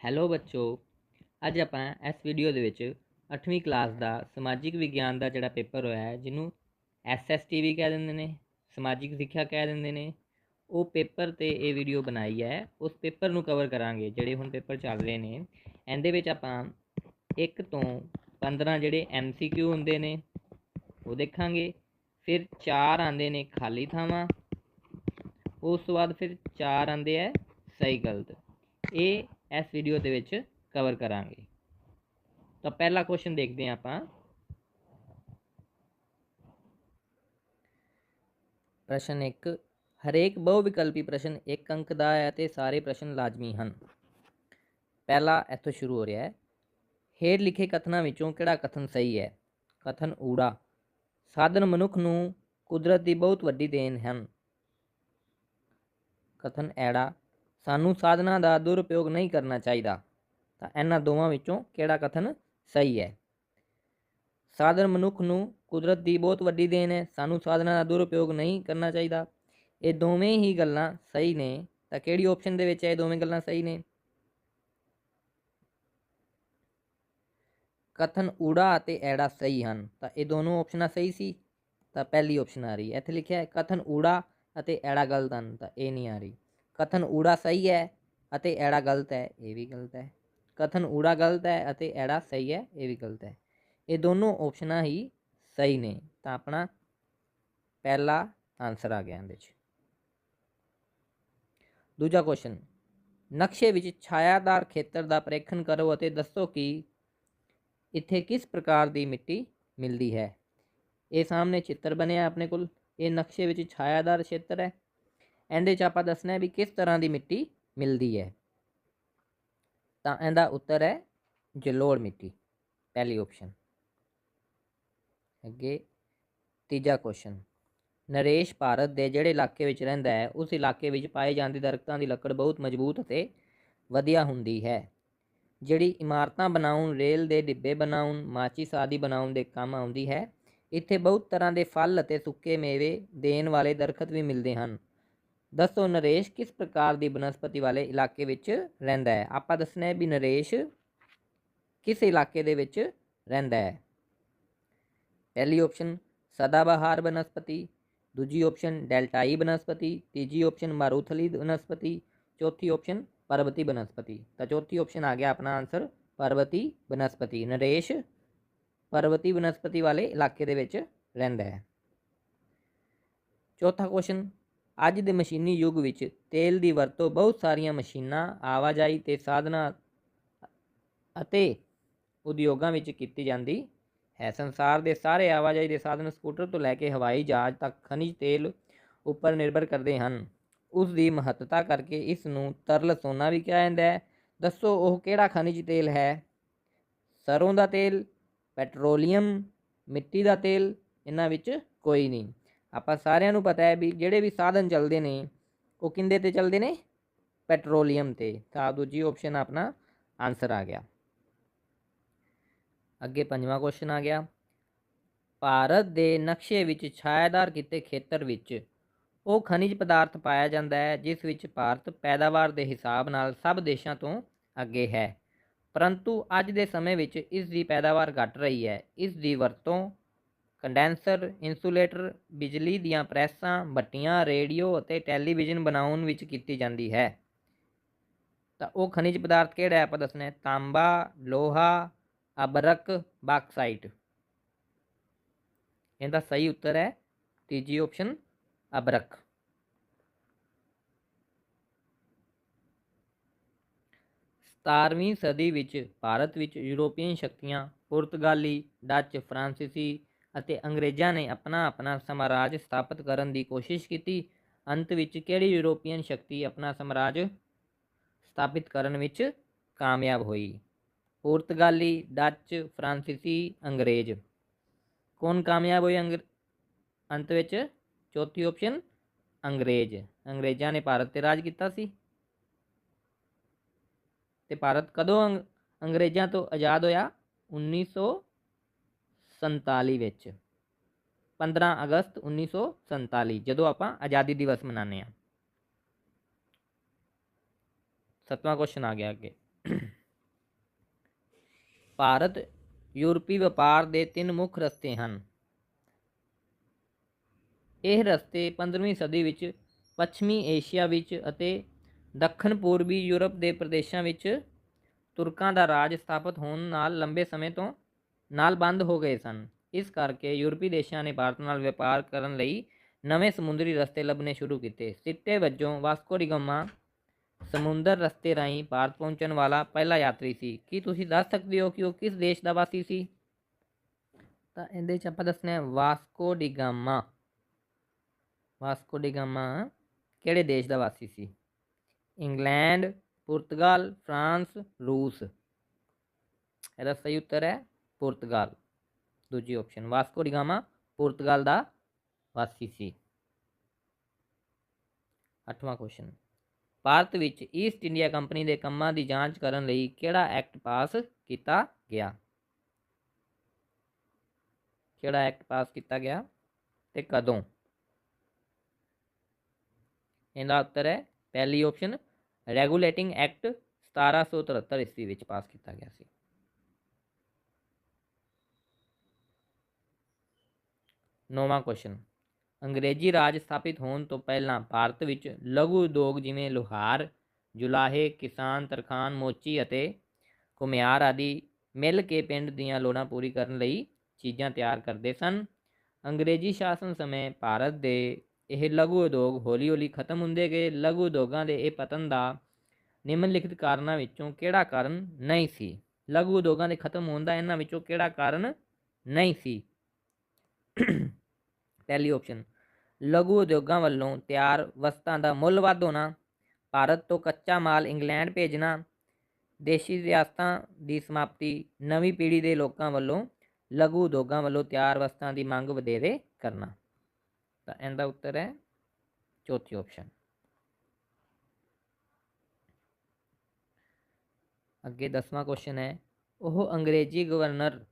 Hello ਬੱਚੋ ਅੱਜ ਆਪਾਂ ਇਸ ਵੀਡੀਓ ਦੇ ਵਿੱਚ 8ਵੀਂ ਕਲਾਸ ਦਾ ਸਮਾਜਿਕ ਵਿਗਿਆਨ ਦਾ ਜਿਹੜਾ ਪੇਪਰ ਹੋਇਆ ਹੈ ਜਿਹਨੂੰ ਐਸਐਸਟੀ ਵੀ ਕਹਿ ਦਿੰਦੇ ਨੇ ਸਮਾਜਿਕ ਸਿੱਖਿਆ ਕਹਿ ਦਿੰਦੇ ਨੇ ਉਹ ਪੇਪਰ ਤੇ ਇਹ ਵੀਡੀਓ ਬਣਾਈ ਹੈ। ਉਸ ਪੇਪਰ ਨੂੰ ਕਵਰ ਕਰਾਂਗੇ ਜਿਹੜੇ ਹੁਣ ਪੇਪਰ ਚੱਲ ਰਹੇ ਨੇ। ਇਹਦੇ ਵਿੱਚ ਆਪਾਂ 1 ਤੋਂ 15 ਜਿਹੜੇ ਐਮਸੀਕਿਊ ਹੁੰਦੇ ਨੇ ਉਹ ਦੇਖਾਂਗੇ। ਫਿਰ 4 ਆਉਂਦੇ ਨੇ ਖਾਲੀ ਥਾਵਾਂ ਉਸ ਤੋਂ ਬਾਅਦ ਫਿਰ 4 ਆਉਂਦੇ ਆ ਸਹੀ ਗਲਤ ਇਹ ਇਸ ਵੀਡੀਓ ਦੇ ਵਿੱਚ ਕਵਰ ਕਰਾਂਗੇ। ਤਾਂ ਪਹਿਲਾ ਕੁਐਸਚਨ ਦੇਖਦੇ ਹਾਂ ਆਪਾਂ। ਪ੍ਰਸ਼ਨ 1 ਹਰੇਕ ਬਹੁ ਵਿਕਲਪੀ ਪ੍ਰਸ਼ਨ ਇੱਕ ਅੰਕ ਦਾ ਹੈ ਅਤੇ ਸਾਰੇ ਪ੍ਰਸ਼ਨ ਲਾਜ਼ਮੀ ਹਨ। ਪਹਿਲਾ ਇੱਥੋਂ ਸ਼ੁਰੂ ਹੋ ਰਿਹਾ ਹੈ। ਹੇਠ ਲਿਖੇ ਕਥਨਾਂ ਵਿੱਚੋਂ ਕਿਹੜਾ ਕਥਨ ਸਹੀ ਹੈ? ਕਥਨ ਊੜਾ। ਸਾਧਨ ਮਨੁੱਖ ਨੂੰ ਕੁਦਰਤ ਦੀ ਬਹੁਤ ਵੱਡੀ ਦੇਣ ਹਨ। ਕਥਨ ਐੜਾ। ਸਾਨੂੰ ਸਾਧਨਾਂ ਦਾ ਦੁਰਉਪਯੋਗ ਨਹੀਂ ਕਰਨਾ ਚਾਹੀਦਾ। ਤਾਂ ਇਹਨਾਂ ਦੋਵਾਂ ਵਿੱਚੋਂ ਕਿਹੜਾ ਕਥਨ ਸਹੀ ਹੈ? ਸਾਧਨ ਮਨੁੱਖ ਨੂੰ ਕੁਦਰਤ ਦੀ ਬਹੁਤ ਵੱਡੀ ਦੇਣ ਹੈ। ਸਾਨੂੰ ਸਾਧਨਾਂ ਦਾ ਦੁਰਉਪਯੋਗ ਨਹੀਂ ਕਰਨਾ ਚਾਹੀਦਾ। ਇਹ ਦੋਵੇਂ ਹੀ ਗੱਲਾਂ ਸਹੀ ਨੇ। ਤਾਂ ਕਿਹੜੀ ਆਪਸ਼ਨ ਦੇ ਵਿੱਚ ਇਹ ਦੋਵੇਂ ਗੱਲਾਂ ਸਹੀ ਨੇ? ਕਥਨ ਊੜਾ ਅਤੇ ਐੜਾ ਸਹੀ ਹਨ। ਤਾਂ ਇਹ ਦੋਨੋਂ ਆਪਸ਼ਨਾਂ ਸਹੀ ਸੀ? ਤਾਂ ਪਹਿਲੀ ਆਪਸ਼ਨ ਆ ਰਹੀ ਹੈ। ਇੱਥੇ ਲਿਖਿਆ ਹੈ ਕਥਨ ਊੜਾ ਅਤੇ ਐੜਾ ਗਲਤ ਹਨ। ਤਾਂ ਇਹ ਨਹੀਂ ਆ ਰਹੀ। ਕਥਨ ਊੜਾ ਸਹੀ ਹੈ ਅਤੇ ਐੜਾ ਗਲਤ ਹੈ, ਇਹ ਵੀ ਗਲਤ ਹੈ। ਕਥਨ ਊੜਾ ਗਲਤ ਹੈ ਅਤੇ ਐੜਾ ਸਹੀ ਹੈ, ਇਹ ਵੀ ਗਲਤ ਹੈ। ਇਹ ਦੋਨੋਂ ਆਪਸ਼ਨਾਂ ਹੀ ਸਹੀ ਨੇ, ਤਾਂ ਆਪਣਾ ਪਹਿਲਾ ਆਨਸਰ ਆ ਗਿਆ ਇਹਦੇ 'ਚ। ਦੂਜਾ ਕੁਐਸਚਨ ਨਕਸ਼ੇ ਵਿੱਚ ਛਾਇਆਦਾਰ ਖੇਤਰ ਦਾ ਪ੍ਰੇਖਣ ਕਰੋ ਅਤੇ ਦੱਸੋ ਕਿ ਇੱਥੇ ਕਿਸ ਪ੍ਰਕਾਰ ਦੀ ਮਿੱਟੀ ਮਿਲਦੀ ਹੈ। ਇਹ ਸਾਹਮਣੇ ਚਿੱਤਰ ਬਣਿਆ ਆਪਣੇ ਕੋਲ। ਇਹ ਨਕਸ਼ੇ ਵਿੱਚ ਛਾਇਆਦਾਰ ਖੇਤਰ ਹੈ। ਇਹਦੇ 'ਚ ਆਪਾਂ ਦੱਸਣਾ ਹੈ ਵੀ ਕਿਸ ਤਰ੍ਹਾਂ ਦੀ ਮਿੱਟੀ ਮਿਲਦੀ ਹੈ। ਤਾਂ ਇਹਦਾ ਉੱਤਰ ਹੈ ਜਲੋੜ ਮਿੱਟੀ, ਪਹਿਲੀ ਆਪਸ਼ਨ ਅੱਗੇ ਤੀਜਾ ਕੁਐਸਚਨ ਨਰੇਸ਼ ਭਾਰਤ ਦੇ ਜਿਹੜੇ ਇਲਾਕੇ ਵਿੱਚ ਰਹਿੰਦਾ ਹੈ, ਉਸ ਇਲਾਕੇ ਵਿੱਚ ਪਾਏ ਜਾਂਦੇ ਦਰਖਤਾਂ ਦੀ ਲੱਕੜ ਬਹੁਤ ਮਜ਼ਬੂਤ ਅਤੇ ਵਧੀਆ ਹੁੰਦੀ ਹੈ। ਜਿਹੜੀ ਇਮਾਰਤਾਂ ਬਣਾਉਣ, ਰੇਲ ਦੇ ਡਿੱਬੇ ਬਣਾਉਣ ਮਾਚਿਸ ਆਦਿ ਬਣਾਉਣ ਦੇ ਕੰਮ ਆਉਂਦੀ ਹੈ, ਇੱਥੇ ਬਹੁਤ ਤਰ੍ਹਾਂ ਦੇ ਫਲ ਅਤੇ ਸੁੱਕੇ ਮੇਵੇ ਦੇਣ ਵਾਲੇ ਦਰਖਤ ਵੀ ਮਿਲਦੇ ਹਨ। ਦੱਸੋ ਨਰੇਸ਼ ਕਿਸ ਪ੍ਰਕਾਰ ਦੀ ਬਨਸਪਤੀ ਵਾਲੇ ਇਲਾਕੇ ਵਿੱਚ ਰਹਿੰਦਾ ਹੈ? ਆਪਾਂ ਦੱਸਣਾ ਹੈ ਵੀ ਨਰੇਸ਼ ਕਿਸ ਇਲਾਕੇ ਦੇ ਵਿੱਚ ਰਹਿੰਦਾ ਹੈ? ਪਹਿਲੀ ਆਪਸ਼ਨ ਸਦਾਬਹਾਰ ਬਨਸਪਤੀ, ਦੂਜੀ ਆਪਸ਼ਨ ਡੈਲਟਾਈ ਬਨਸਪਤੀ, ਤੀਜੀ ਆਪਸ਼ਨ ਮਾਰੂਥਲੀ ਬਨਸਪਤੀ, ਚੌਥੀ ਆਪਸ਼ਨ ਪਰਬਤੀ ਬਨਸਪਤੀ। ਤਾਂ ਚੌਥੀ ਆਪਸ਼ਨ ਆ ਗਿਆ ਆਪਣਾ ਆਨਸਰ ਪਰਬਤੀ ਬਨਸਪਤੀ। ਨਰੇਸ਼ ਪਰਬਤੀ ਬਨਸਪਤੀ ਵਾਲੇ ਇਲਾਕੇ ਦੇ ਵਿੱਚ ਰਹਿੰਦਾ ਹੈ। ਚੌਥਾ ਕੁਐਸਚਨ ਅੱਜ ਦੇ ਮਸ਼ੀਨੀ ਯੁੱਗ ਵਿੱਚ ਤੇਲ ਦੀ ਵਰਤੋਂ ਬਹੁਤ ਸਾਰੀਆਂ ਮਸ਼ੀਨਾਂ, ਆਵਾਜਾਈ ਤੇ ਸਾਧਨਾਂ ਅਤੇ ਉਦਯੋਗਾਂ ਵਿੱਚ ਕੀਤੀ ਜਾਂਦੀ ਹੈ। ਸੰਸਾਰ ਦੇ ਸਾਰੇ ਆਵਾਜਾਈ ਦੇ ਸਾਧਨ ਸਕੂਟਰ ਤੋਂ ਲੈ ਕੇ ਹਵਾਈ ਜਹਾਜ਼ ਤੱਕ ਖਣਿਜ ਤੇਲ ਉੱਪਰ ਨਿਰਭਰ ਕਰਦੇ ਹਨ। ਉਸ ਦੀ ਮਹੱਤਤਾ ਕਰਕੇ ਇਸ ਨੂੰ ਤਰਲ ਸੋਨਾ ਵੀ ਕਿਹਾ ਜਾਂਦਾ ਹੈ। ਦੱਸੋ ਉਹ ਕਿਹੜਾ ਖਣਿਜ ਤੇਲ ਹੈ? ਸਰੋਂ ਦਾ ਤੇਲ, ਪੈਟਰੋਲੀਅਮ, ਮਿੱਟੀ ਦਾ ਤੇਲ, ਇਹਨਾਂ ਵਿੱਚ ਕੋਈ ਨਹੀਂ। ਆਪਾਂ ਸਾਰਿਆਂ ਨੂੰ ਪਤਾ ਹੈ ਵੀ ਜਿਹੜੇ ਵੀ ਸਾਧਨ ਚੱਲਦੇ ਨੇ, ਉਹ ਕਿੰਦੇ ਤੇ ਚੱਲਦੇ ਨੇ? ਪੈਟਰੋਲੀਅਮ ਤੇ। ਤਾਂ ਦੂਜੀ ਆਪਸ਼ਨ ਆਪਣਾ ਆਨਸਰ ਆ ਗਿਆ। ਅੱਗੇ ਪੰਜਵਾਂ ਕੁਐਸਚਨ ਆ ਗਿਆ। ਭਾਰਤ ਦੇ ਨਕਸ਼ੇ ਵਿੱਚ ਛਾਇਦਾਰ ਕੀਤੇ ਖੇਤਰ ਵਿੱਚ ਉਹ ਖਣਿਜ ਪਦਾਰਥ ਪਾਇਆ ਜਾਂਦਾ ਹੈ, ਜਿਸ ਵਿੱਚ ਭਾਰਤ ਪੈਦਾਵਾਰ ਦੇ ਹਿਸਾਬ ਨਾਲ ਸਭ ਦੇਸ਼ਾਂ ਤੋਂ ਅੱਗੇ ਹੈ। ਪਰੰਤੂ ਅੱਜ ਦੇ ਸਮੇਂ ਵਿੱਚ ਇਸ ਦੀ ਪੈਦਾਵਾਰ ਘਟ ਰਹੀ ਹੈ। ਇਸ ਦੀ ਵਰਤੋਂ ਕੰਡੈਂਸਰ, ਇਨਸੂਲੇਟਰ, ਬਿਜਲੀ ਦੀਆਂ ਪ੍ਰੈਸਾਂ ਭੱਟੀਆਂ ਰੇਡੀਓ ਅਤੇ ਟੈਲੀਵਿਜ਼ਨ ਬਣਾਉਣ ਵਿੱਚ ਕੀਤੀ ਜਾਂਦੀ ਹੈ। ਤਾਂ ਉਹ ਖਣਿਜ ਪਦਾਰਥ ਕਿਹੜਾ ਹੈ? ਆਪਾਂ ਦੱਸਣਾ ਹੈ। ਤਾਂਬਾ, ਲੋਹਾ, ਅਬਰਕ, ਬਾਕਸਾਈਟ। ਇਹਦਾ ਸਹੀ ਉੱਤਰ ਹੈ ਤੀਜੀ ਆਪਸ਼ਨ, ਅਬਰਕ। ਸਤਾਰਵੀਂ ਸਦੀ ਵਿੱਚ ਭਾਰਤ ਵਿੱਚ ਯੂਰੋਪੀਅਨ ਸ਼ਕਤੀਆਂ, ਪੁਰਤਗਾਲੀ, ਡੱਚ, ਫਰਾਂਸੀਸੀ ਅਤੇ ਅੰਗਰੇਜ਼ਾਂ ਨੇ ਆਪਣਾ ਆਪਣਾ ਸਾਮਰਾਜ ਸਥਾਪਿਤ ਕਰਨ ਦੀ ਕੋਸ਼ਿਸ਼ ਕੀਤੀ। ਅੰਤ ਵਿੱਚ ਕਿਹੜੀ ਯੂਰੋਪੀਅਨ ਸ਼ਕਤੀ ਆਪਣਾ ਸਾਮਰਾਜ ਸਥਾਪਿਤ ਕਰਨ ਵਿੱਚ ਕਾਮਯਾਬ ਹੋਈ? ਪੁਰਤਗਾਲੀ, ਡੱਚ, ਫਰਾਂਸੀਸੀ, ਅੰਗਰੇਜ਼। ਕੌਣ ਕਾਮਯਾਬ ਹੋਏ ਅੰਗਰ, ਅੰਤ ਵਿੱਚ ਚੌਥੀ ਆਪਸ਼ਨ ਅੰਗਰੇਜ਼। ਅੰਗਰੇਜ਼ਾਂ ਨੇ ਭਾਰਤ ਤੇ ਰਾਜ ਕੀਤਾ ਸੀ। ਤੇ ਭਾਰਤ ਕਦੋਂ ਅੰਗ- ਅੰਗਰੇਜ਼ਾਂ ਤੋਂ ਆਜ਼ਾਦ ਹੋਇਆ? 1947 ਵਿੱਚ। 15 ਅਗਸਤ 1947 ਜਦੋਂ ਆਪਾਂ ਆਜ਼ਾਦੀ ਦਿਵਸ ਮਨਾਉਂਦੇ ਹਾਂ। ਸੱਤਵਾਂ ਕੁਐਸਚਨ ਆ ਗਿਆ ਅੱਗੇ। ਭਾਰਤ, ਯੂਰਪੀ ਵਪਾਰ ਦੇ ਤਿੰਨ ਮੁੱਖ ਰਸਤੇ ਹਨ। ਇਹ ਰਸਤੇ 15ਵੀਂ ਸਦੀ ਵਿੱਚ ਪੱਛਮੀ ਏਸ਼ੀਆ ਵਿੱਚ ਅਤੇ ਦੱਖਣ ਪੂਰਬੀ ਯੂਰਪ ਦੇ ਪ੍ਰਦੇਸ਼ਾਂ ਵਿੱਚ ਤੁਰਕਾਂ ਦਾ ਰਾਜ ਸਥਾਪਿਤ ਹੋਣ ਨਾਲ ਲੰਬੇ ਸਮੇਂ ਤੋਂ ਨਾਲ ਬੰਦ ਹੋ ਗਏ ਸਨ। ਇਸ ਕਰਕੇ ਯੂਰਪੀ ਦੇਸ਼ਾਂ ਨੇ ਭਾਰਤ ਨਾਲ ਵਪਾਰ ਕਰਨ ਲਈ ਨਵੇਂ ਸਮੁੰਦਰੀ ਰਸਤੇ ਲੱਭਣੇ ਸ਼ੁਰੂ ਕੀਤੇ। ਸਿੱਟੇ ਵਜੋਂ ਵਾਸਕੋ ਡੀ ਸਮੁੰਦਰ ਰਸਤੇ ਰਾਹੀਂ ਭਾਰਤ ਪਹੁੰਚਣ ਵਾਲਾ ਪਹਿਲਾ ਯਾਤਰੀ ਸੀ। ਕੀ ਤੁਸੀਂ ਦੱਸ ਸਕਦੇ ਹੋ ਕਿ ਉਹ ਕਿਸ ਦੇਸ਼ ਦਾ ਵਾਸੀ ਸੀ? ਤਾਂ ਇਹਦੇ 'ਚ ਆਪਾਂ ਦੱਸਣਾ ਹੈ ਵਾਸਕੋ ਡਿਗਾਮਾ ਵਾਸਕੋ ਡਿਗਾਮਾ ਕਿਹੜੇ ਦੇਸ਼ ਦਾ ਵਾਸੀ ਸੀ? ਇੰਗਲੈਂਡ, ਪੁਰਤਗਾਲ, ਫਰਾਂਸ, ਰੂਸ। ਇਹਦਾ ਸਹੀ ਉੱਤਰ ਹੈ ਪੁਰਤਗਾਲ। ਦੂਜੀ ਆਪਸ਼ਨ ਵਾਸਕੋ ਡਿਗਾਮਾ ਪੁਰਤਗਾਲ ਦਾ ਵਾਸੀ ਸੀ। ਅੱਠਵਾਂ ਕੁਐਸਚਨ ਭਾਰਤ ਵਿੱਚ ਈਸਟ ਇੰਡੀਆ ਕੰਪਨੀ ਦੇ ਕੰਮਾਂ ਦੀ ਜਾਂਚ ਕਰਨ ਲਈ ਕਿਹੜਾ ਐਕਟ ਪਾਸ ਕੀਤਾ ਗਿਆ? ਕਿਹੜਾ ਐਕਟ ਪਾਸ ਕੀਤਾ ਗਿਆ ਤੇ ਕਦੋਂ? ਇਹਦਾ ਉੱਤਰ ਹੈ, ਪਹਿਲੀ ਆਪਸ਼ਨ ਰੈਗੂਲੇਟਿੰਗ ਐਕਟ 1773 ਈਸਵੀ ਵਿੱਚ ਪਾਸ ਕੀਤਾ ਗਿਆ ਸੀ। ਨੌਵਾਂ ਕੁਐਸਚਨ ਅੰਗਰੇਜ਼ੀ ਰਾਜ ਸਥਾਪਿਤ ਹੋਣ ਤੋਂ ਪਹਿਲਾਂ ਭਾਰਤ ਵਿੱਚ ਲਘੂ ਉਦਯੋਗ ਜਿਵੇਂ ਲੁਹਾਰ, ਜੁਲਾਹੇ, ਕਿਸਾਨ ਤਰਖਾਨ ਮੋਚੀ ਅਤੇ ਘੁਮਿਆਰ ਆਦਿ ਮਿਲ ਕੇ ਪਿੰਡ ਦੀਆਂ ਲੋੜਾਂ ਪੂਰੀ ਕਰਨ ਲਈ ਚੀਜ਼ਾਂ ਤਿਆਰ ਕਰਦੇ ਸਨ। ਅੰਗਰੇਜ਼ੀ ਸ਼ਾਸਨ ਸਮੇਂ ਭਾਰਤ ਦੇ ਇਹ ਲਘੂ ਉਦਯੋਗ ਹੌਲੀ-ਹੌਲੀ ਖਤਮ ਹੁੰਦੇ ਗਏ। ਲਘੂ ਉਦਯੋਗਾਂ ਦੇ ਇਹ ਪਤਨ ਦਾ ਨਿਮਨਲਿਖਿਤ ਕਾਰਨਾਂ ਵਿੱਚੋਂ ਕਿਹੜਾ ਕਾਰਨ ਨਹੀਂ ਸੀ? ਲਘੂ ਉਦਯੋਗਾਂ ਦੇ ਖਤਮ ਹੋਣ ਦਾ ਇਹਨਾਂ ਵਿੱਚੋਂ ਕਿਹੜਾ ਕਾਰਨ ਨਹੀਂ ਸੀ? ਪਹਿਲੀ ਆਪਸ਼ਨ ਲਘੂ ਉਦਯੋਗਾਂ ਵੱਲੋਂ ਤਿਆਰ ਵਸਤਾਂ ਦਾ ਮੁੱਲ ਵੱਧ ਹੋਣਾ, ਭਾਰਤ ਤੋਂ ਕੱਚਾ ਮਾਲ ਇੰਗਲੈਂਡ ਭੇਜਣਾ, ਦੇਸ਼ੀ ਰਿਆਸਤਾਂ ਦੀ ਸਮਾਪਤੀ, ਨਵੀਂ ਪੀੜ੍ਹੀ ਦੇ ਲੋਕਾਂ ਵੱਲੋਂ ਲਘੂ ਉਦਯੋਗਾਂ ਵੱਲੋਂ ਤਿਆਰ ਵਸਤਾਂ ਦੀ ਮੰਗ ਵਧੇਰੇ ਕਰਨਾ। ਤਾਂ ਇਹਦਾ ਉੱਤਰ ਹੈ ਚੌਥੀ ਆਪਸ਼ਨ ਅੱਗੇ ਦਸਵਾਂ ਕੁਐਸਚਨ ਹੈ, ਉਹ ਅੰਗਰੇਜ਼ੀ ਗਵਰਨਰ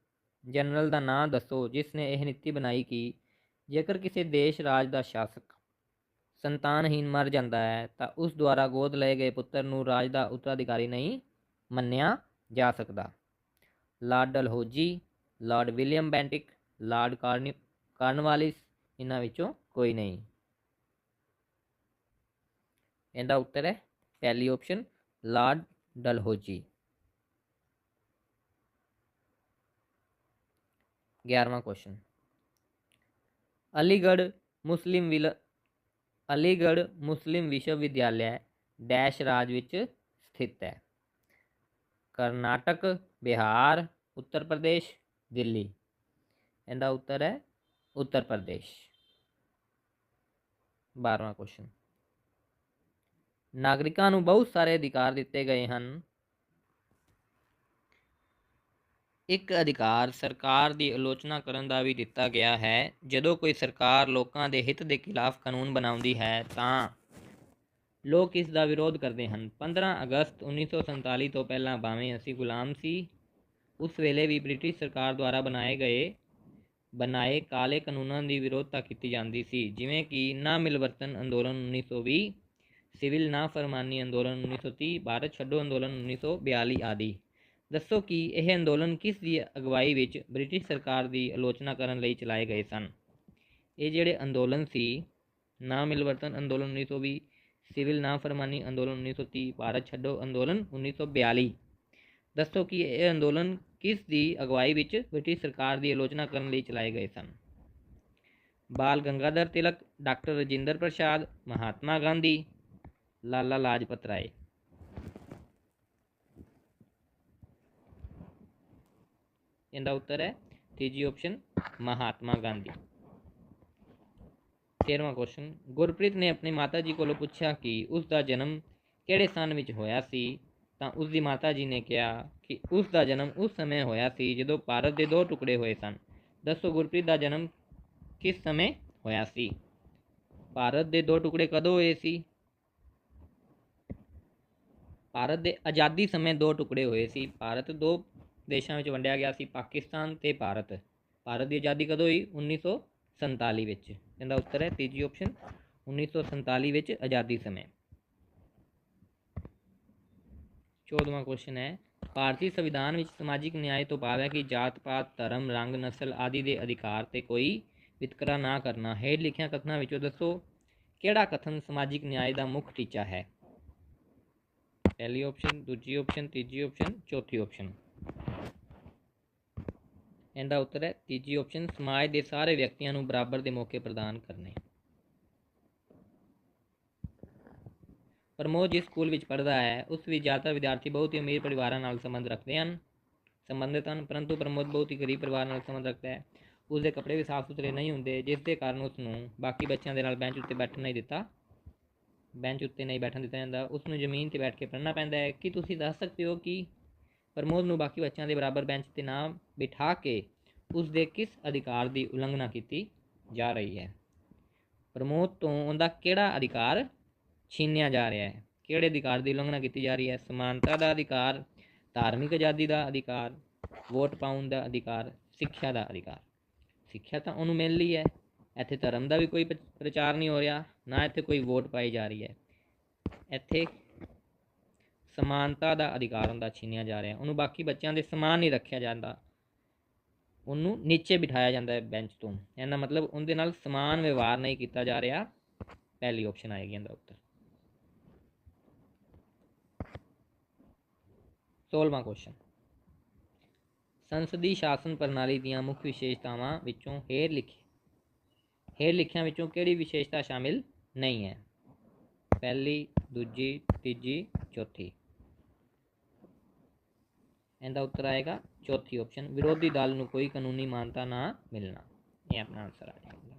ਜਨਰਲ ਦਾ ਨਾਮ ਦੱਸੋ ਜਿਸ ਨੇ ਇਹ ਨੀਤੀ ਬਣਾਈ ਕਿ ਜੇਕਰ ਕਿਸੇ ਦੇਸ਼ ਰਾਜ ਦਾ ਸ਼ਾਸਕ ਸੰਤਾਨਹੀਨ ਮਰ ਜਾਂਦਾ ਹੈ, ਤਾਂ ਉਸ ਦੁਆਰਾ ਗੋਦ ਲਏ ਗਏ ਪੁੱਤਰ ਨੂੰ ਰਾਜ ਦਾ ਉੱਤਰਾਧਿਕਾਰੀ ਨਹੀਂ ਮੰਨਿਆ ਜਾ ਸਕਦਾ। Lord Dalhousie, Lord William Bentinck, Lord Carney, Cornwallis ਇਹਨਾਂ ਵਿੱਚੋਂ ਕੋਈ ਨਹੀਂ। ਇਹਦਾ ਉੱਤਰ ਹੈ, ਪਹਿਲੀ ਆਪਸ਼ਨ ਲਾਰਡ ਡਲਹੌਜੀ। 11ਵਾਂ ਕੁਐਸਚਨ ਅਲੀਗੜ੍ਹ ਮੁਸਲਿਮ ਵਿਲ, ਅਲੀਗੜ੍ਹ ਮੁਸਲਿਮ ਵਿਸ਼ਵ ਵਿਦਿਆਲਿਆ ਡੈਸ਼ ਰਾਜ ਵਿੱਚ ਸਥਿਤ ਹੈ। ਕਰਨਾਟਕ, ਬਿਹਾਰ, ਉੱਤਰ ਪ੍ਰਦੇਸ਼, ਦਿੱਲੀ। ਇਹਦਾ ਉੱਤਰ ਹੈ ਉੱਤਰ ਪ੍ਰਦੇਸ਼। 12ਵਾਂ ਕੁਐਸਚਨ ਨਾਗਰਿਕਾਂ ਨੂੰ ਬਹੁਤ ਸਾਰੇ ਅਧਿਕਾਰ ਦਿੱਤੇ ਗਏ ਹਨ। ਇੱਕ ਅਧਿਕਾਰ ਸਰਕਾਰ ਦੀ ਆਲੋਚਨਾ ਕਰਨ ਦਾ ਵੀ ਦਿੱਤਾ ਗਿਆ ਹੈ। ਜਦੋਂ ਕੋਈ ਸਰਕਾਰ ਲੋਕਾਂ ਦੇ ਹਿੱਤ ਦੇ ਖਿਲਾਫ ਕਾਨੂੰਨ ਬਣਾਉਂਦੀ ਹੈ ਤਾਂ ਲੋਕ ਇਸ ਦਾ ਵਿਰੋਧ ਕਰਦੇ ਹਨ। 15 ਅਗਸਤ 1947 ਤੋਂ ਪਹਿਲਾਂ ਭਾਵੇਂ ਅਸੀਂ ਗੁਲਾਮ ਸੀ, ਉਸ ਵੇਲੇ ਵੀ ਬ੍ਰਿਟਿਸ਼ ਸਰਕਾਰ ਦੁਆਰਾ ਬਣਾਏ ਗਏ, ਬਣਾਏ ਕਾਲੇ ਕਾਨੂੰਨਾਂ ਦੀ ਵਿਰੋਧਤਾ ਕੀਤੀ ਜਾਂਦੀ ਸੀ। ਜਿਵੇਂ ਕਿ ਨਾ ਮਿਲਵਰਤਨ ਅੰਦੋਲਨ 1920 ਸਿਵਲ ਨਾ ਫਰਮਾਨੀ ਅੰਦੋਲਨ 1930 ਭਾਰਤ ਛੱਡੋ ਅੰਦੋਲਨ 1942 ਆਦਿ। ਦੱਸੋ ਕਿ ਇਹ ਅੰਦੋਲਨ ਕਿਸ ਦੀ ਅਗਵਾਈ ਵਿੱਚ ਬ੍ਰਿਟਿਸ਼ ਸਰਕਾਰ ਦੀ ਆਲੋਚਨਾ ਕਰਨ ਲਈ ਚਲਾਏ ਗਏ ਸਨ? ਇਹ ਜਿਹੜੇ ਅੰਦੋਲਨ ਸੀ ਨਾ ਮਿਲਵਰਤਨ ਅੰਦੋਲਨ 1920 ਸਿਵਲ ਨਾ ਫਰਮਾਨੀ ਅੰਦੋਲਨ 1930 ਭਾਰਤ ਛੱਡੋ ਅੰਦੋਲਨ 1942 ਦੱਸੋ ਕਿ ਇਹ ਅੰਦੋਲਨ ਕਿਸ ਦੀ ਅਗਵਾਈ ਵਿੱਚ ਬ੍ਰਿਟਿਸ਼ ਸਰਕਾਰ ਦੀ ਆਲੋਚਨਾ ਕਰਨ ਲਈ ਚਲਾਏ ਗਏ ਸਨ? ਬਾਲ ਗੰਗਾਧਰ ਤਿਲਕ, ਡਾਕਟਰ ਰਜਿੰਦਰ ਪ੍ਰਸਾਦ, ਮਹਾਤਮਾ ਗਾਂਧੀ, ਲਾਲਾ ਲਾਜਪਤ ਰਾਏ। ਇਹਦਾ ਉੱਤਰ ਹੈ ਤੀਜੀ ਆਪਸ਼ਨ ਮਹਾਤਮਾ ਗਾਂਧੀ 13ਵਾਂ ਕੁਐਸਚਨ ਗੁਰਪ੍ਰੀਤ ਨੇ ਆਪਣੀ ਮਾਤਾ ਜੀ ਕੋਲੋਂ ਪੁੱਛਿਆ ਕਿ ਉਸ ਦਾ ਜਨਮ ਕਿਹੜੇ ਸਨ ਵਿੱਚ ਹੋਇਆ ਸੀ ਤਾਂ ਉਸ ਦੀ ਮਾਤਾ ਜੀ ਨੇ ਕਿਹਾ ਕਿ ਉਸ ਦਾ ਜਨਮ ਉਸ ਸਮੇਂ ਹੋਇਆ ਸੀ ਜਦੋਂ ਭਾਰਤ ਦੇ ਦੋ ਟੁਕੜੇ ਹੋਏ ਸਨ ਦੱਸੋ ਗੁਰਪ੍ਰੀਤ ਦਾ ਜਨਮ ਕਿਸ ਸਮੇਂ ਹੋਇਆ ਸੀ ਭਾਰਤ ਦੇ ਦੋ ਟੁਕੜੇ ਕਦੋਂ ਹੋਏ ਸੀ ਭਾਰਤ ਦੇ ਆਜ਼ਾਦੀ ਸਮੇਂ ਦੋ ਟੁਕੜੇ ਹੋਏ ਸੀ ਭਾਰਤ ਦੋ ਦੇਸ਼ਾਂ ਵਿੱਚ ਵੰਡਿਆ ਗਿਆ ਸੀ ਪਾਕਿਸਤਾਨ ਤੇ ਭਾਰਤ। ਭਾਰਤ ਦੀ ਆਜ਼ਾਦੀ ਕਦੋਂ ਹੋਈ? 1947 ਵਿੱਚ। ਇਹਦਾ ਉੱਤਰ ਹੈ ਤੀਜੀ ਆਪਸ਼ਨ 1947 ਵਿੱਚ ਆਜ਼ਾਦੀ ਸਮੇਂ। 14ਵਾਂ ਕੁਐਸਚਨ ਹੈ, ਭਾਰਤੀ ਸੰਵਿਧਾਨ ਵਿੱਚ ਸਮਾਜਿਕ ਨਿਆਂ ਤੋਂ ਭਾਵ ਹੈ ਕਿ ਜਾਤ ਪਾਤ, ਧਰਮ, ਰੰਗ, ਨਸਲ ਆਦਿ ਦੇ ਅਧਿਕਾਰ ਤੇ ਕੋਈ ਵਿਤਕਰਾ ਨਾ ਕਰਨਾ। ਹੇਠ ਲਿਖਿਆਂ ਕਥਨਾਂ ਵਿੱਚੋਂ ਦੱਸੋ, ਕਿਹੜਾ ਕਥਨ ਸਮਾਜਿਕ ਨਿਆਂ ਦਾ ਮੁੱਖ ਟੀਚਾ ਹੈ? ਪਹਿਲੀ ਆਪਸ਼ਨ ਦੂਜੀ ਆਪਸ਼ਨ ਤੀਜੀ ਆਪਸ਼ਨ ਚੌਥੀ ਆਪਸ਼ਨ ਇਹਦਾ ਉੱਤਰ ਹੈ, ਤੀਜੀ ਆਪਸ਼ਨ ਸਮਾਜ ਦੇ ਸਾਰੇ ਵਿਅਕਤੀਆਂ ਨੂੰ ਬਰਾਬਰ ਦੇ ਮੌਕੇ ਪ੍ਰਦਾਨ ਕਰਨੇ। ਪ੍ਰਮੋਦ ਜਿਸ ਸਕੂਲ ਵਿੱਚ ਪੜ੍ਹਦਾ ਹੈ, ਉਸ ਵਿੱਚ ਜ਼ਿਆਦਾਤਰ ਵਿਦਿਆਰਥੀ ਬਹੁਤ ਹੀ ਅਮੀਰ ਪਰਿਵਾਰਾਂ ਨਾਲ ਸੰਬੰਧ ਰੱਖਦੇ ਹਨ, ਸੰਬੰਧਿਤ ਹਨ, ਪਰੰਤੂ ਪ੍ਰਮੋਦ ਬਹੁਤ ਹੀ ਗਰੀਬ ਪਰਿਵਾਰ ਨਾਲ ਸੰਬੰਧ ਰੱਖਦਾ ਹੈ। ਉਸ ਦੇ ਕੱਪੜੇ ਵੀ ਸਾਫ਼ ਸੁਥਰੇ ਨਹੀਂ ਹੁੰਦੇ, ਜਿਸ ਦੇ ਕਾਰਨ ਉਸ ਨੂੰ ਬਾਕੀ ਬੱਚਿਆਂ ਦੇ ਨਾਲ ਬੈਂਚ ਉੱਤੇ ਬੈਠਣ ਨਹੀਂ ਦਿੱਤਾ, ਬੈਂਚ ਉੱਤੇ ਨਹੀਂ ਬੈਠਣ ਦਿੱਤਾ ਜਾਂਦਾ। ਉਸ ਨੂੰ ਜ਼ਮੀਨ ਤੇ ਬੈਠ ਕੇ ਪੜ੍ਹਨਾ ਪੈਂਦਾ ਹੈ। ਕੀ ਤੁਸੀਂ ਦੱਸ ਸਕਦੇ ਹੋ ਕਿ ਪ੍ਰਮੋਦ ਨੂੰ ਬਾਕੀ ਬੱਚਿਆਂ ਦੇ ਬਰਾਬਰ ਬੈਂਚ ਤੇ ਨਾ ਬਿਠਾ ਕੇ ਉਸ ਦੇ ਕਿਸ ਅਧਿਕਾਰ ਦੀ ਉਲੰਘਣਾ ਕੀਤੀ ਜਾ ਰਹੀ ਹੈ? ਪ੍ਰਮੋਦ ਤੋਂ ਉਹਦਾ ਕਿਹੜਾ ਅਧਿਕਾਰ ਛੀਨਿਆ ਜਾ ਰਿਹਾ ਹੈ? ਕਿਹੜੇ ਅਧਿਕਾਰ ਦੀ ਉਲੰਘਣਾ ਕੀਤੀ ਜਾ ਰਹੀ ਹੈ? ਸਮਾਨਤਾ ਦਾ ਅਧਿਕਾਰ, ਧਾਰਮਿਕ ਆਜ਼ਾਦੀ ਦਾ ਅਧਿਕਾਰ, ਵੋਟ ਪਾਉਣ ਦਾ ਅਧਿਕਾਰ, ਸਿੱਖਿਆ ਦਾ ਅਧਿਕਾਰ? ਸਿੱਖਿਆ ਤਾਂ ਉਹਨੂੰ ਮਿਲ ਲਈ ਹੈ। ਇੱਥੇ ਧਰਮ ਦਾ ਵੀ ਕੋਈ ਪ- ਪ੍ਰਚਾਰ ਨਹੀਂ ਹੋ ਰਿਹਾ, ਨਾ ਇੱਥੇ ਕੋਈ ਵੋਟ ਪਾਈ ਜਾ ਰਹੀ ਹੈ। ਇੱਥੇ ਸਮਾਨਤਾ ਦਾ ਅਧਿਕਾਰ ਹੁੰਦਾ, ਛੀਨਿਆ ਜਾ ਰਿਹਾ। ਉਹਨੂੰ ਬਾਕੀ ਬੱਚਿਆਂ ਦੇ ਸਮਾਨ ਨਹੀਂ ਰੱਖਿਆ ਜਾਂਦਾ। ਉਹਨੂੰ ਨੀਚੇ ਬਿਠਾਇਆ ਜਾਂਦਾ ਹੈ ਬੈਂਚ ਤੋਂ। ਇਹਦਾ ਮਤਲਬ ਉਹਦੇ ਨਾਲ ਸਮਾਨ ਵਿਵਹਾਰ ਨਹੀਂ ਕੀਤਾ ਜਾ ਰਿਹਾ। ਪਹਿਲੀ ਆਪਸ਼ਨ ਆਏਗੀ ਇਹਦਾ ਉੱਤਰ। 16ਵਾਂ ਕੁਐਸਚਨ ਸੰਸਦੀ ਸ਼ਾਸਨ ਪ੍ਰਣਾਲੀ ਦੀਆਂ ਮੁੱਖ ਵਿਸ਼ੇਸ਼ਤਾਵਾਂ ਵਿੱਚੋਂ ਹੇਰ ਲਿਖੇ। ਹੇਰ ਲਿਖਿਆਂ ਵਿੱਚੋਂ ਕਿਹੜੀ ਵਿਸ਼ੇਸ਼ਤਾ ਸ਼ਾਮਿਲ ਨਹੀਂ ਹੈ? ਪਹਿਲੀ, ਦੂਜੀ, ਤੀਜੀ, ਚੌਥੀ। ਇਹਦਾ ਉੱਤਰ ਆਏਗਾ, ਚੌਥੀ ਆਪਸ਼ਨ ਵਿਰੋਧੀ ਦਲ ਨੂੰ ਕੋਈ ਕਾਨੂੰਨੀ ਮਾਨਤਾ ਨਾ ਮਿਲਣਾ। ਇਹ ਆਪਣਾ ਆਨਸਰ ਆ ਜਾਏਗਾ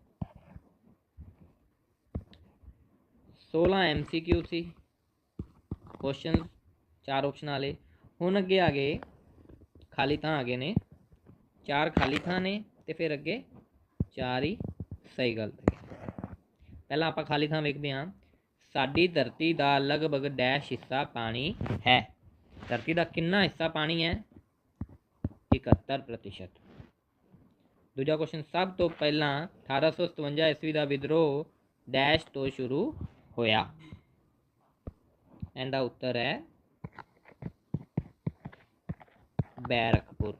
16 ਐਮਸੀਕਿਊ ਸੀ। ਕੁਐਸਚਨ ਚਾਰ ਆਪਸ਼ਨ ਵਾਲੇ। ਹੁਣ ਅੱਗੇ ਆ ਗਏ, ਖਾਲੀ ਥਾਂ ਆ ਗਏ ਨੇ। ਚਾਰ ਖਾਲੀ ਥਾਂ ਨੇ ਤੇ ਫਿਰ ਅੱਗੇ ਚਾਰ ਹੀ ਸਹੀ ਗਲਤ ਪਹਿਲਾਂ ਆਪਾਂ ਖਾਲੀ ਥਾਂ ਵੇਖਦੇ ਹਾਂ। ਸਾਡੀ ਧਰਤੀ ਦਾ ਲਗਭਗ ਡੈਸ਼ ਹਿੱਸਾ ਪਾਣੀ ਹੈ। ਧਰਤੀ ਦਾ ਕਿੰਨਾ ਹਿੱਸਾ ਪਾਣੀ ਹੈ? 71% ਦੂਜਾ ਕੁਐਸਚਨ ਸਭ ਤੋਂ ਪਹਿਲਾਂ 1857 ਈਸਵੀ ਦਾ ਵਿਦਰੋਹ ਡੈਸ਼ ਤੋਂ ਸ਼ੁਰੂ ਹੋਇਆ। ਇਹਦਾ ਉੱਤਰ ਹੈ ਬੈਰਕਪੁਰ।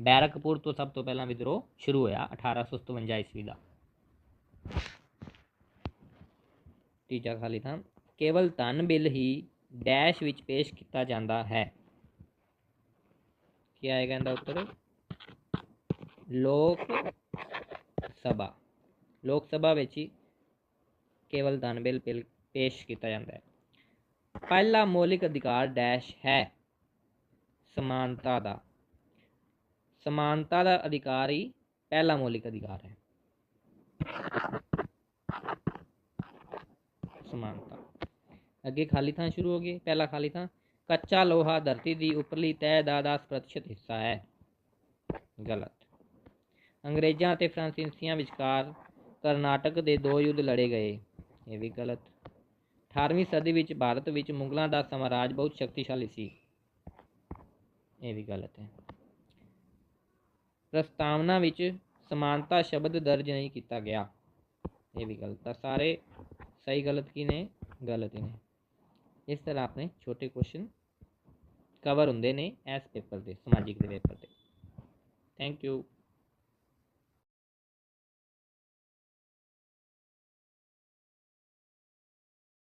ਬੈਰਕਪੁਰ ਤੋਂ ਸਭ ਤੋਂ ਪਹਿਲਾਂ ਵਿਦਰੋਹ ਸ਼ੁਰੂ ਹੋਇਆ 1857 ਈਸਵੀ ਦਾ। ਤੀਜਾ ਖਾਲੀ ਥਾਂ, ਕੇਵਲ ਧਨ ਬਿੱਲ ਹੀ ਡੈਸ਼ ਵਿੱਚ ਪੇਸ਼ ਕੀਤਾ ਜਾਂਦਾ ਹੈ। ਕੀ ਆਏਗਾ ਇਹਦਾ ਉੱਤਰ? ਲੋਕ ਸਭਾ। ਲੋਕ ਸਭਾ ਵਿੱਚ ਹੀ ਕੇਵਲ ਧਨ ਬਿੱਲ ਬਿੱਲ ਪੇਸ਼ ਕੀਤਾ ਜਾਂਦਾ ਹੈ। ਪਹਿਲਾ ਮੌਲਿਕ ਅਧਿਕਾਰ ਡੈਸ਼ ਹੈ। ਸਮਾਨਤਾ ਦਾ। ਸਮਾਨਤਾ ਦਾ ਅਧਿਕਾਰ ਹੀ ਪਹਿਲਾ ਮੌਲਿਕ ਅਧਿਕਾਰ ਹੈ। ਸਮਾਨਤਾ। ਅੱਗੇ ਖਾਲੀ ਥਾਂ ਸ਼ੁਰੂ ਹੋ ਗਏ ਪਹਿਲਾ ਖਾਲੀ ਥਾਂ। ਕੱਚਾ ਲੋਹਾ ਧਰਤੀ ਦੀ ਉੱਪਰਲੀ ਤਹਿ ਦਾ 10% ਹਿੱਸਾ ਹੈ। ਗਲਤ। ਅੰਗਰੇਜ਼ਾਂ ਅਤੇ ਫਰਾਂਸੀਸੀਆਂ ਵਿਚਕਾਰ ਕਰਨਾਟਕ ਦੇ ਦੋ ਯੁੱਧ ਲੜੇ ਗਏ। ਇਹ ਵੀ ਗਲਤ। 18ਵੀਂ ਸਦੀ ਵਿੱਚ ਭਾਰਤ ਵਿੱਚ ਮੁਗਲਾਂ ਦਾ ਸਾਮਰਾਜ ਬਹੁਤ ਸ਼ਕਤੀਸ਼ਾਲੀ ਸੀ। ਇਹ ਵੀ ਗਲਤ ਹੈ। ਪ੍ਰਸਤਾਵਨਾ ਵਿੱਚ ਸਮਾਨਤਾ ਸ਼ਬਦ ਦਰਜ ਨਹੀਂ ਕੀਤਾ ਗਿਆ। ਇਹ ਵੀ ਗਲਤ ਆ ਸਾਰੇ ਸਹੀ ਗਲਤ ਕੀ ਨੇ? ਗਲਤ ਹੀ ਨੇ। ਇਸ ਤਰ੍ਹਾਂ ਆਪਣੇ ਛੋਟੇ ਕੁਐਸਚਨ ਕਵਰ ਹੁੰਦੇ ਨੇ ਇਸ ਪੇਪਰ ਦੇ, ਸਮਾਜਿਕ ਦੇ ਪੇਪਰ ਤੇ ਥੈਂਕ ਯੂ